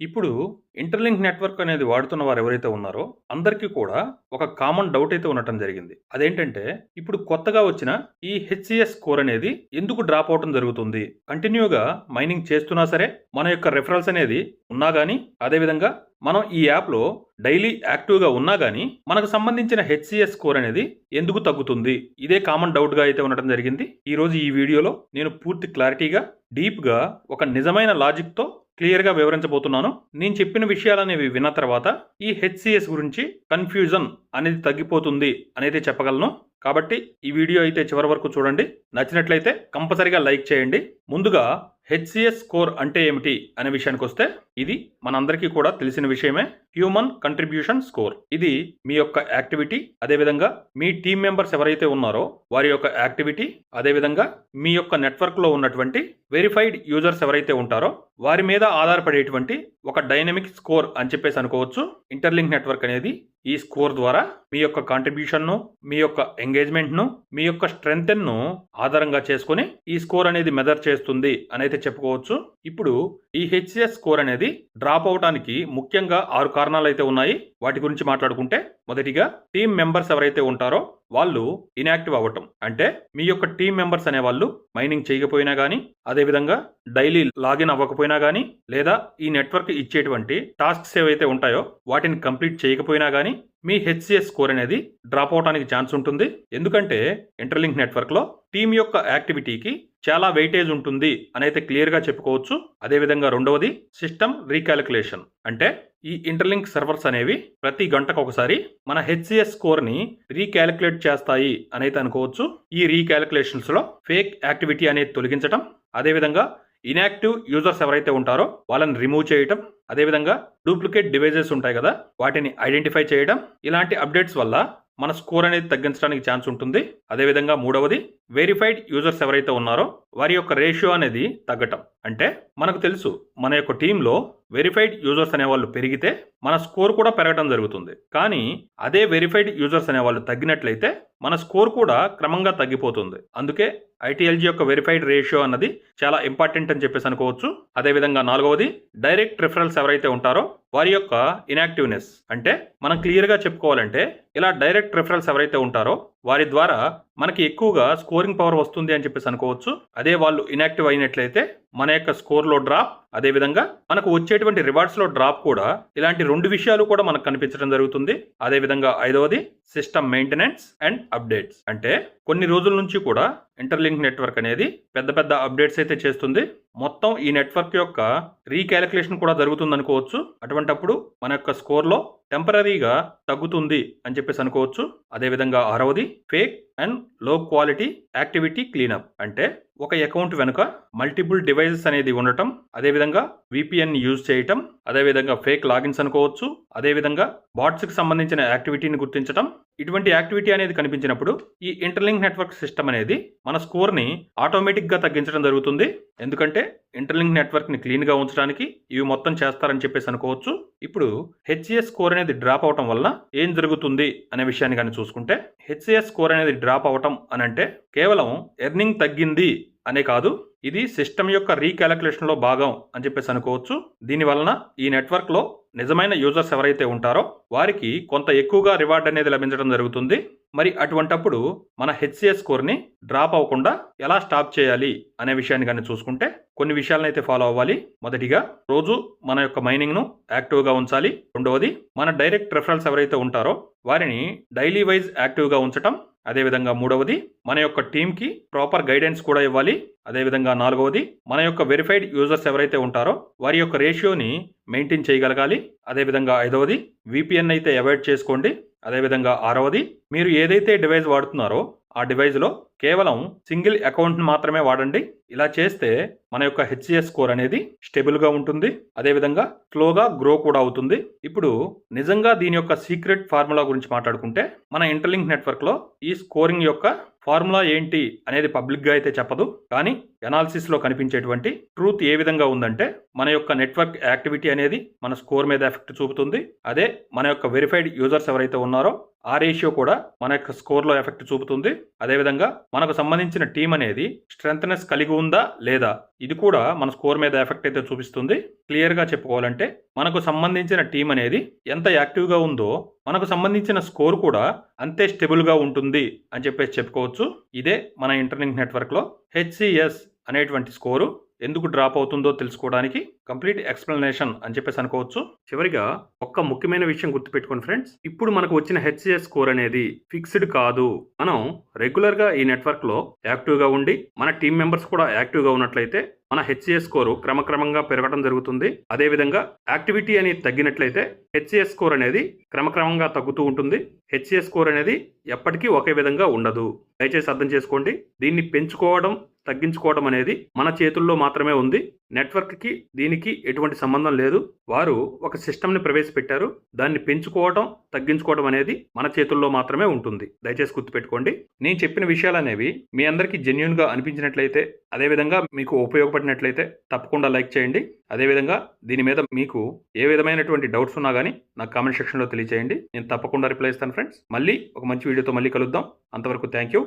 ఇప్పుడు interlink network అనేది వాడుతున్న వారు ఎవరైతే ఉన్నారో అందరికీ కూడా ఒక కామన్ డౌట్ అయితే ఉండటం జరిగింది. అదేంటంటే ఇప్పుడు కొత్తగా వచ్చిన ఈ హెచ్సిఎస్ స్కోర్ అనేది ఎందుకు డ్రాప్ అవటం జరుగుతుంది? కంటిన్యూగా మైనింగ్ చేస్తున్నా సరే మన యొక్క రెఫరల్స్ అనేది ఉన్నా కానీ అదేవిధంగా మనం ఈ యాప్లో డైలీ యాక్టివ్గా ఉన్నా కానీ మనకు సంబంధించిన హెచ్సిఎస్ స్కోర్ అనేది ఎందుకు తగ్గుతుంది? ఇదే కామన్ డౌట్గా అయితే ఉండటం జరిగింది. ఈరోజు ఈ వీడియోలో నేను పూర్తి క్లారిటీగా డీప్గా ఒక నిజమైన లాజిక్తో క్లియర్గా వివరించబోతున్నాను. నేను చెప్పిన విషయాలనేవి విన్న తర్వాత ఈ హెచ్సిఎస్ గురించి కన్ఫ్యూజన్ అనేది తగ్గిపోతుంది అనేది చెప్పగలను. కాబట్టి ఈ వీడియో అయితే చివరి వరకు చూడండి. నచ్చినట్లయితే కంపల్సరిగా లైక్ చేయండి. ముందుగా హెచ్సిఎస్ స్కోర్ అంటే ఏమిటి అనే విషయానికి వస్తే ఇది మనందరికీ కూడా తెలిసిన విషయమే. Human contribution score. ఇది మీ యొక్క యాక్టివిటీ అదేవిధంగా మీ టీం మెంబర్స్ ఎవరైతే ఉన్నారో వారి యొక్క యాక్టివిటీ అదేవిధంగా మీ యొక్క నెట్వర్క్లో ఉన్నటువంటి వెరిఫైడ్ యూజర్స్ ఎవరైతే ఉంటారో వారి మీద ఆధారపడేటువంటి ఒక డైనమిక్ స్కోర్ అని చెప్పేసి అనుకోవచ్చు. ఇంటర్లింక్ నెట్వర్క్ అనేది ఈ స్కోర్ ద్వారా మీ యొక్క కాంట్రిబ్యూషన్ను మీ యొక్క ఎంగేజ్మెంట్ను మీ యొక్క స్ట్రెంగ్త్ను ఆధారంగా చేసుకొని ఈ స్కోర్ అనేది మెదర్ చేస్తుంది అని అయితే చెప్పుకోవచ్చు. ఇప్పుడు ఈ హెచ్సిఎస్ స్కోర్ అనేది డ్రాప్ అవడానికి ముఖ్యంగా ఆరు కారణాలు అయితే ఉన్నాయి. వాటి గురించి మాట్లాడుకుంటే మొదటిగా టీం మెంబర్స్ ఎవరైతే ఉంటారో వాళ్ళు ఇన్యాక్టివ్ అవ్వటం. అంటే మీ యొక్క టీం మెంబర్స్ అనే వాళ్ళు మైనింగ్ చేయకపోయినా కానీ అదేవిధంగా డైలీ లాగిన్ అవ్వకపోయినా కానీ లేదా ఈ నెట్వర్క్ ఇచ్చేటువంటి టాస్క్స్ ఏవైతే ఉంటాయో వాటిని కంప్లీట్ చేయకపోయినా కానీ మీ హెచ్సిఎస్ స్కోర్ అనేది డ్రాప్ అవడానికి ఛాన్స్ ఉంటుంది. ఎందుకంటే ఇంటర్లింక్ నెట్వర్క్లో టీం యొక్క యాక్టివిటీకి చాలా వెయిటేజ్ ఉంటుంది అనైతే క్లియర్గా చెప్పుకోవచ్చు. అదేవిధంగా రెండవది సిస్టమ్ రీకాలిక్యులేషన్ అంటే ఈ ఇంటర్లింక్ సర్వర్స్ అనేవి ప్రతి గంటకు ఒకసారి మన హెచ్సిఎస్ స్కోర్ని రీకాలిక్యులేట్ చేస్తాయి అనైతే అనుకోవచ్చు. ఈ రీకాలిక్యులేషన్స్లో ఫేక్ యాక్టివిటీ అనేది తొలగించడం అదేవిధంగా ఇన్యాక్టివ్ యూజర్స్ ఎవరైతే ఉంటారో వాళ్ళని రిమూవ్ చేయటం అదేవిధంగా డూప్లికేట్ డివైజెస్ ఉంటాయి కదా వాటిని ఐడెంటిఫై చేయడం ఇలాంటి అప్డేట్స్ వల్ల మన స్కోర్ అనేది తగ్గించడానికి ఛాన్స్ ఉంటుంది. అదేవిధంగా మూడవది వెరిఫైడ్ యూజర్స్ ఎవరైతే ఉన్నారో వారి యొక్క రేషియో అనేది తగ్గటం. అంటే మనకు తెలుసు మన యొక్క టీంలో వెరిఫైడ్ యూజర్స్ అనేవాళ్ళు పెరిగితే మన స్కోర్ కూడా పెరగడం జరుగుతుంది. కానీ అదే వెరిఫైడ్ యూజర్స్ అనేవాళ్ళు తగ్గినట్లయితే మన స్కోర్ కూడా క్రమంగా తగ్గిపోతుంది. అందుకే ఐటీఎల్జీ యొక్క వెరిఫైడ్ రేషియో అన్నది చాలా ఇంపార్టెంట్ అని చెప్పేసి అనుకోవచ్చు. అదేవిధంగా నాలుగవది డైరెక్ట్ రిఫరల్స్ ఎవరైతే ఉంటారో వారి యొక్క ఇనాక్టివ్నెస్ అంటే మనం క్లియర్గా చెప్పుకోవాలంటే ఇలా డైరెక్ట్ రిఫరల్స్ ఎవరైతే ఉంటారో వారి ద్వారా మనకి ఎక్కువగా స్కోరింగ్ పవర్ వస్తుంది అని చెప్పేసి అనుకోవచ్చు. అదే వాళ్ళు ఇనాక్టివ్ అయినట్లయితే మన యొక్క స్కోర్లో డ్రాప్ అదేవిధంగా మనకు వచ్చేటువంటి రివార్డ్స్లో డ్రాప్ కూడా ఇలాంటి రెండు విషయాలు కూడా మనకు కనిపించడం జరుగుతుంది. అదేవిధంగా ఐదవది సిస్టమ్ మెయింటెనెన్స్ అండ్ అప్డేట్స్ అంటే కొన్ని రోజుల నుంచి కూడా ఇంటర్లింక్ నెట్వర్క్ అనేది పెద్ద పెద్ద అప్డేట్స్ అయితే చేస్తుంది. మొత్తం ఈ నెట్వర్క్ యొక్క రీకాలిక్యులేషన్ కూడా జరుగుతుంది అనుకోవచ్చు. అటువంటప్పుడు మన యొక్క స్కోర్లో టెంపరీగా తగ్గుతుంది అని చెప్పేసి అనుకోవచ్చు. అదేవిధంగా ఆరవది ఫేక్ అండ్లో క్వాలిటీ యాక్టివిటీ క్లీనప్ అంటే ఒక అకౌంట్ వెనుక మల్టిపుల్ డివైజెస్ అనేది ఉండటం అదేవిధంగా విపిఎన్ యూజ్ చేయటం అదేవిధంగా ఫేక్ లాగిన్స్ అనుకోవచ్చు అదేవిధంగా బాట్స్కి సంబంధించిన యాక్టివిటీని గుర్తించడం ఇటువంటి యాక్టివిటీ అనేది కనిపించినప్పుడు ఈ ఇంటర్లింక్ నెట్వర్క్ సిస్టమ్ అనేది మన స్కోర్ని ఆటోమేటిక్గా తగ్గించడం జరుగుతుంది. ఎందుకంటే ఇంటర్లింక్ నెట్వర్క్ని క్లీన్గా ఉంచడానికి ఇవి మొత్తం చేస్తారని చెప్పేసి అనుకోవచ్చు. ఇప్పుడు హెచ్సిఎస్ స్కోర్ అనేది డ్రాప్ అవటం వల్ల ఏం జరుగుతుంది అనే విషయాన్ని కానీ చూసుకుంటే హెచ్సిఎస్ స్కోర్ అనేది డ్రాప్ అవటం అని అంటే కేవలం ఎర్నింగ్ తగ్గింది అనే కాదు ఇది సిస్టమ్ యొక్క రీకాలిక్యులేషన్లో భాగం అని చెప్పేసి అనుకోవచ్చు. దీని వలన ఈ నెట్వర్క్లో నిజమైన యూజర్స్ ఎవరైతే ఉంటారో వారికి కొంత ఎక్కువగా రివార్డ్ అనేది లభించడం జరుగుతుంది. మరి అటువంటప్పుడు మన హెచ్సిఎస్ స్కోర్ని డ్రాప్ అవ్వకుండా ఎలా స్టాప్ చేయాలి అనే విషయాన్ని కానీ చూసుకుంటే కొన్ని విషయాలను అయితే ఫాలో అవ్వాలి. మొదటిగా రోజు మన యొక్క మైనింగ్ను యాక్టివ్గా ఉంచాలి. రెండవది మన డైరెక్ట్ రెఫరల్స్ ఎవరైతే ఉంటారో వారిని డైలీ వైజ్ యాక్టివ్గా ఉంచటం అదేవిధంగా మూడవది మన యొక్క టీంకి ప్రాపర్ గైడెన్స్ కూడా ఇవ్వాలి. అదేవిధంగా నాలుగవది మన యొక్క వెరిఫైడ్ యూజర్స్ ఎవరైతే ఉంటారో వారి యొక్క రేషియోని మెయింటైన్ చేయగలగాలి. అదేవిధంగా ఐదవది విపిఎన్ అయితే అవాయిడ్ చేసుకోండి. అదేవిధంగా ఆరవది మీరు ఏదైతే డివైస్ వాడుతున్నారో ఆ డివైస్లో కేవలం సింగిల్ అకౌంట్ని మాత్రమే వాడండి. ఇలా చేస్తే మన యొక్క హెచ్సిఎస్ స్కోర్ అనేది స్టేబుల్గా ఉంటుంది. అదేవిధంగా స్లోగా గ్రో కూడా అవుతుంది. ఇప్పుడు నిజంగా దీని యొక్క సీక్రెట్ ఫార్ములా గురించి మాట్లాడుకుంటే మన ఇంటర్లింక్ నెట్వర్క్లో ఈ స్కోరింగ్ యొక్క ఫార్ములా ఏంటి అనేది పబ్లిక్గా అయితే చెప్పదు. కానీ ఎనాలిసిస్లో కనిపించేటువంటి ట్రూత్ ఏ విధంగా ఉందంటే మన యొక్క నెట్వర్క్ యాక్టివిటీ అనేది మన స్కోర్ మీద ఎఫెక్ట్ చూపుతుంది. అదే మన యొక్క వెరిఫైడ్ యూజర్స్ ఎవరైతే ఉన్నారో ఆ రేషియో కూడా మన యొక్క స్కోర్లో ఎఫెక్ట్ చూపుతుంది. అదేవిధంగా మనకు సంబంధించిన టీం అనేది స్ట్రెంగ్త్నెస్ కలిగి ఉందా లేదా? ఇది కూడా మన స్కోర్ మీద ఎఫెక్ట్ అయితే చూపిస్తుంది. క్లియర్గా చెప్పుకోవాలంటే మనకు సంబంధించిన టీం అనేది ఎంత యాక్టివ్గా ఉందో మనకు సంబంధించిన స్కోర్ కూడా అంతే స్టెబుల్గా ఉంటుంది అని చెప్పేసి చెప్పుకోవచ్చు. ఇదే మన ఇంటర్నెట్ నెట్వర్క్లో హెచ్సిఎస్ అనేటువంటి స్కోరు ఎందుకు డ్రాప్ అవుతుందో తెలుసుకోవడానికి కంప్లీట్ ఎక్స్ప్లెనేషన్ అని చెప్పేసి అనుకోవచ్చు. చివరిగా ఒక్క ముఖ్యమైన విషయం గుర్తుపెట్టుకోండి ఫ్రెండ్స్. ఇప్పుడు మనకు వచ్చిన హెచ్సిఎస్ స్కోర్ అనేది ఫిక్స్డ్ కాదు. మనం రెగ్యులర్గా ఈ నెట్వర్క్లో యాక్టివ్గా ఉండి మన టీం మెంబర్స్ కూడా యాక్టివ్గా ఉన్నట్లయితే మన హెచ్సిఎస్ స్కోరు క్రమక్రమంగా పెరగడం జరుగుతుంది. అదేవిధంగా యాక్టివిటీ అనేది తగ్గినట్లయితే హెచ్సిఎస్ స్కోర్ అనేది క్రమక్రమంగా తగ్గుతూ ఉంటుంది. హెచ్సిఎస్ స్కోర్ అనేది ఎప్పటికీ ఒకే విధంగా ఉండదు. దయచేసి అర్థం చేసుకోండి. దీన్ని పెంచుకోవడం తగ్గించుకోవడం అనేది మన చేతుల్లో మాత్రమే ఉంది. నెట్వర్క్కి దీనికి ఎటువంటి సంబంధం లేదు. వారు ఒక సిస్టమ్ని ప్రవేశపెట్టారు. దాన్ని పెంచుకోవడం తగ్గించుకోవడం అనేది మన చేతుల్లో మాత్రమే ఉంటుంది. దయచేసి గుర్తుపెట్టుకోండి. నేను చెప్పిన విషయాలు అనేవి మీ అందరికీ జెన్యున్గా అనిపించినట్లయితే అదేవిధంగా మీకు ఉపయోగపడినట్లయితే తప్పకుండా లైక్ చేయండి. అదేవిధంగా దీని మీద మీకు ఏ విధమైనటువంటి డౌట్స్ ఉన్నా కానీ నాకు కామెంట్ సెక్షన్లో తెలియజేయండి నేను తప్పకుండా రిప్లై ఇస్తాను ఫ్రెండ్స్. మళ్ళీ ఒక మంచి వీడియోతో మళ్ళీ కలుద్దాం. అంతవరకు థ్యాంక్ యూ